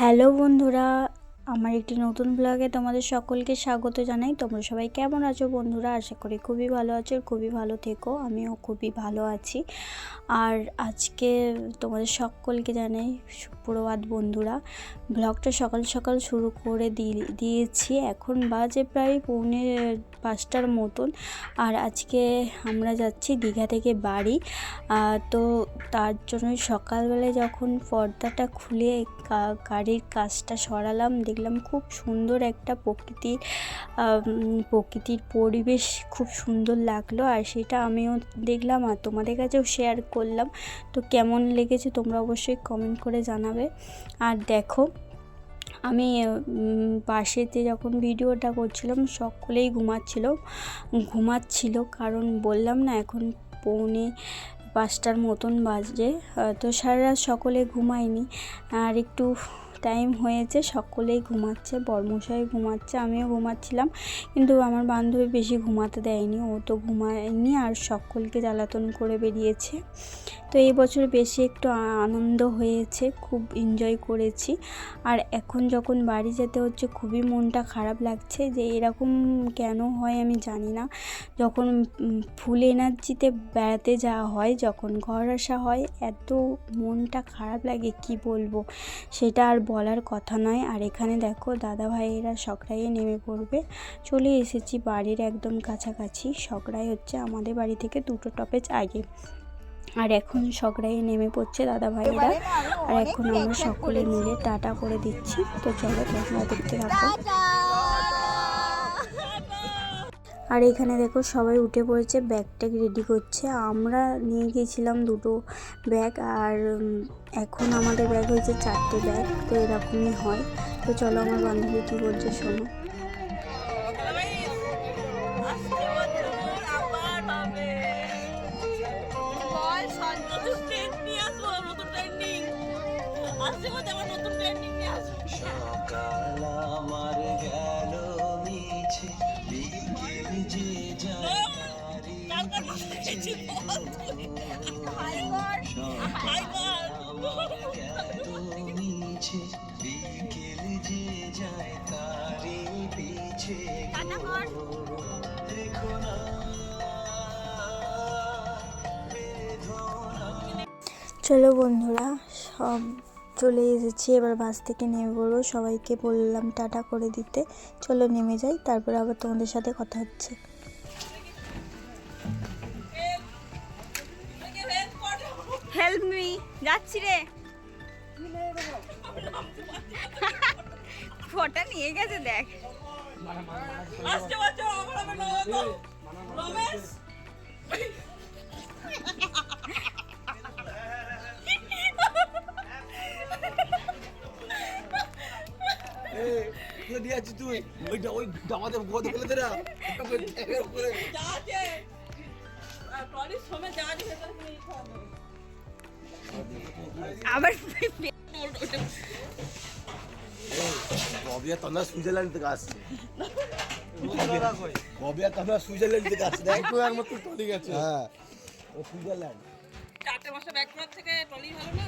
Hello বন্ধুরা আমার একটি নতুন ব্লগে তোমাদের সকলকে স্বাগত জানাই। তোমরা সবাই কেমন আছো বন্ধুরা? আশা করি খুবই ভালো আছো খুবই ভালো থেকো। আমিও খুবই ভালো আছি। আর আজকে তোমাদের সকলকে জানাই সুপ্রভাত বন্ধুরা। ব্লগটা সকাল সকাল শুরু করে দিয়েছি। এখন বাজে প্রায় পৌনে পাঁচটার মতন। আর আজকে আমরা যাচ্ছি দীঘা থেকে বাড়ি। তো তার জন্য সকালবেলায় যখন পর্দাটা খুলে গাড়ির কাজটা সরালাম, দেখলাম খুব সুন্দর একটা প্রকৃতির প্রকৃতির পরিবেশ খুব সুন্দর লাগল আর সেটা আমিও দেখলাম আর তোমাদের কাছেও শেয়ার করলাম। তো কেমন লেগেছে তোমরা অবশ্যই কমেন্ট করে জানাবে। আর দেখো, আমি পাশেতে যখন ভিডিওটা করছিলাম সকলেই ঘুমাচ্ছিল। ঘুমাচ্ছিল কারণ বললাম না এখন পৌনে পাঁচটার মতন বাজে। তো সারা সকলে ঘুমায়নি। আর একটু টাইম হয়েছে, সকলেই ঘুমাচ্ছে, বর্মশাই ঘুমাচ্ছে, আমিও ঘুমাচ্ছিলাম, কিন্তু আমার বান্ধবী বেশি ঘুমাতে দেয়নি, ও তো ঘুমায়নি আর সকলকে জ্বালাতন করে বেরিয়েছে। তো এই বছর বেশি একটু আনন্দ হয়েছে, খুব এনজয় করেছি। আর এখন যখন বাড়ি যেতে হচ্ছে, খুবই মনটা খারাপ লাগছে যে এরকম কেন হয় আমি জানি না। যখন ফুল এনার্জিতে বেড়াতে যাওয়া হয়, যখন ঘর আসা হয়, এত মনটা খারাপ লাগে, কি বলব? সেটা আর বলার কথা নয়। আর এখানে দেখো দাদা ভাইয়েরা সকরাইয়ে নেমে পড়বে। চলে এসেছি বাড়ির একদম কাছাকাছি। সকরাই হচ্ছে আমাদের বাড়ি থেকে দুটো টপেজ আগে। আর এখন সকরাইয়ে নেমে পড়ছে দাদা ভাইয়েরা আর এখন আমরা সকলে মিলে টাটা করে দিচ্ছি। তো চলো তোমরা দেখতে থাকো। আর এখানে দেখো সবাই উঠে পড়েছে ব্যাগ ট্যাগ রেডি করছে। আমরা নিয়ে গিয়েছিলাম দুটো ব্যাগ আর এখন আমাদের ব্যাগ হয়েছে চারটে ব্যাগ তো এরকমই হয়। তো চলো আমার বান্ধবী কী বলছে শোনো। বিকেল যে যায় তারি পিছে টাটা কর দেখো না চলো বন্ধুরা সব চলে এসেছি এবার বাস থেকে নেমে পড়ব সবাইকে বললাম টাটা করে দিতে। চলো নেমে যাই তারপর আবার তোমাদের সাথে কথা হচ্ছে। হেল্প মি যাচ্ছি রে। ফটো নিয়ে গেছে দেখ। দিয়ে আছিস তুই? ওইটা ওই ডামাতে গোদ ফেলে দে না। করে যা আছে। যা আছে আবার ববিয়া তোমরা সুইজারল্যান্ড থেকে আসছে। ববিয়া তোমরা সুইজারল্যান্ড থেকে আসছে। দেখ। আর মতো টলি গেছে। হ্যাঁ। ও সুইজারল্যান্ড। চারটে মাসে ব্যাক করার থেকে টলি ভালো না?